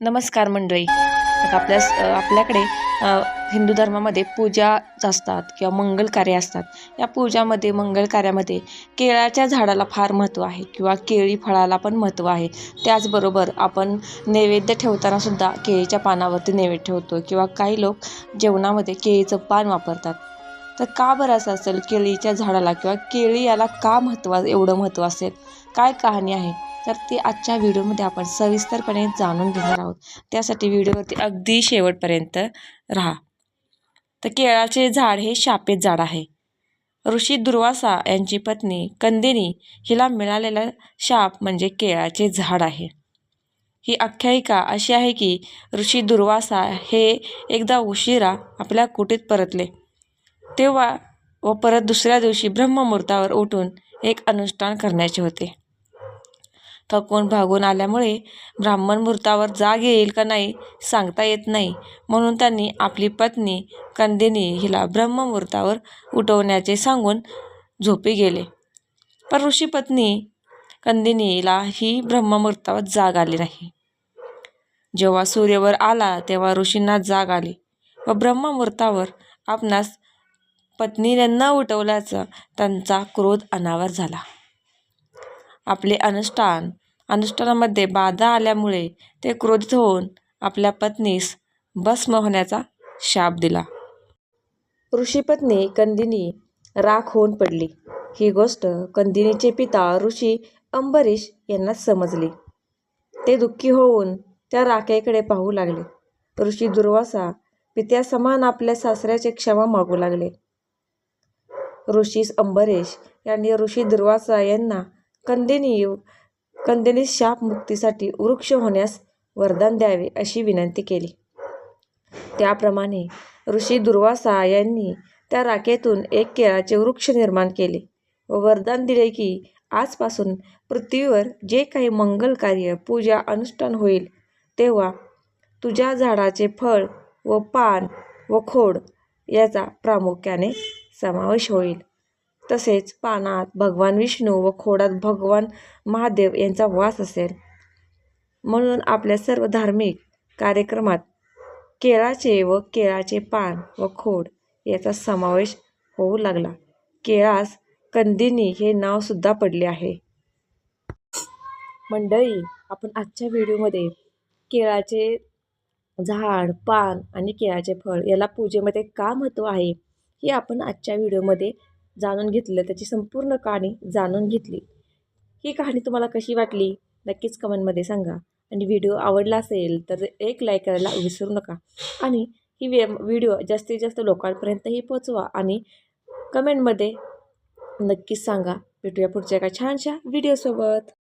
नमस्कार मंडळी. आपल्या आपल्याकडे हिंदू धर्मामध्ये पूजा असतात किंवा मंगल कार्य असतात. या पूजामध्ये मंगल कार्यामध्ये केळाच्या झाडाला फार महत्त्व आहे किंवा केळी फळाला पण महत्त्व आहे. त्याचबरोबर आपण नैवेद्य ठेवताना सुद्धा केळीच्या पानावरती नैवेद्य ठेवतो किंवा काही लोक जेवणामध्ये केळीचं पान वापरतात. तर का बरं असं असेल? केळीच्या झाडाला किंवा केळी याला का महत्त्व एवढं महत्त्व असेल? काय कहाणी आहे? तर ते आजच्या व्हिडिओमध्ये आपण सविस्तरपणे जाणून घेणार आहोत. त्यासाठी व्हिडिओवरती अगदी शेवटपर्यंत राहा. तर केळाचे झाड हे शापेत झाड आहे. ऋषी दुर्वासा यांची पत्नी कंदिनी हिला मिळालेला शाप म्हणजे केळाचे झाड आहे. ही आख्यायिका अशी आहे की ऋषी दुर्वासा हे एकदा उशिरा आपल्या कुटीत परतले. तेव्हा व परत दुसऱ्या दिवशी ब्रह्ममुहूर्तावर उठून एक अनुष्ठान करण्याचे होते. थकून भागून आल्यामुळे ब्राह्मण मुहूर्तावर जाग येईल का नाही सांगता येत नाही. म्हणून त्यांनी आपली पत्नी कंदिनी हिला ब्रह्ममुहूर्तावर उठवण्याचे सांगून झोपी गेले. पण ऋषीपत्नी कंदिनीला ही ब्रह्ममुहूर्तावर जाग आली नाही. जेव्हा सूर्यवर आला तेव्हा ऋषींना जाग आली व ब्रह्ममुहूर्तावर आपणास पत्नी न उठवल्याचा त्यांचा क्रोध अनावर झाला. आपले अनुष्ठान अनुष्ठानामध्ये बाधा आल्यामुळे ते क्रोधित होऊन आपल्या पत्नीस भस्म होण्याचा शाप दिला. ऋषीपत्नी कंदिनी राख होऊन पडली. ही गोष्ट कंदिनीचे पिता ऋषी अंबरीश यांना समजली. ते दुःखी होऊन त्या राखेकडे पाहू लागले. ऋषी दुर्वासा पित्यासमान आपल्या सासऱ्याचे क्षमा मागू लागले. ऋषी अंबरेश यांनी ऋषी दुर्वासा यांना कंदिनी कंदिनी शाप मुक्तीसाठी वृक्ष होण्यास वरदान द्यावे अशी विनंती केली. त्याप्रमाणे ऋषी दुर्वासा यांनी त्या राखेतून एक केळाचे वृक्ष निर्माण केले व वरदान दिले की आजपासून पृथ्वीवर जे काही मंगल कार्य पूजा अनुष्ठान होईल तेव्हा तुझ्या झाडाचे फळ व पान व खोड याचा प्रामुख्याने समावेश होईल. तसेच पानात भगवान विष्णू व खोडात भगवान महादेव यांचा वास असेल. म्हणून आपल्या सर्व धार्मिक कार्यक्रमात केळाचे व केळाचे पान व खोड याचा समावेश होऊ लागला. केळास कंदिनी हे नावसुद्धा पडले आहे. मंडळी आपण आजच्या व्हिडिओमध्ये केळाचे झाड पान आणि केळाचे फळ याला पूजेमध्ये का महत्त्व आहे? ही आपण आजच्या व्हिडिओमध्ये जाणून घेतलं. त्याची संपूर्ण कहाणी जाणून घेतली. ही कहाणी तुम्हाला कशी वाटली? नक्कीच कमेंटमध्ये सांगा. आणि व्हिडिओ आवडला असेल तर एक लाईक करायला विसरू नका. आणि ही वे व्हिडिओ जास्तीत जास्त लोकांपर्यंतही पोचवा आणि कमेंटमध्ये नक्कीच सांगा. भेटूया पुढच्या एका छानशा व्हिडिओसोबत.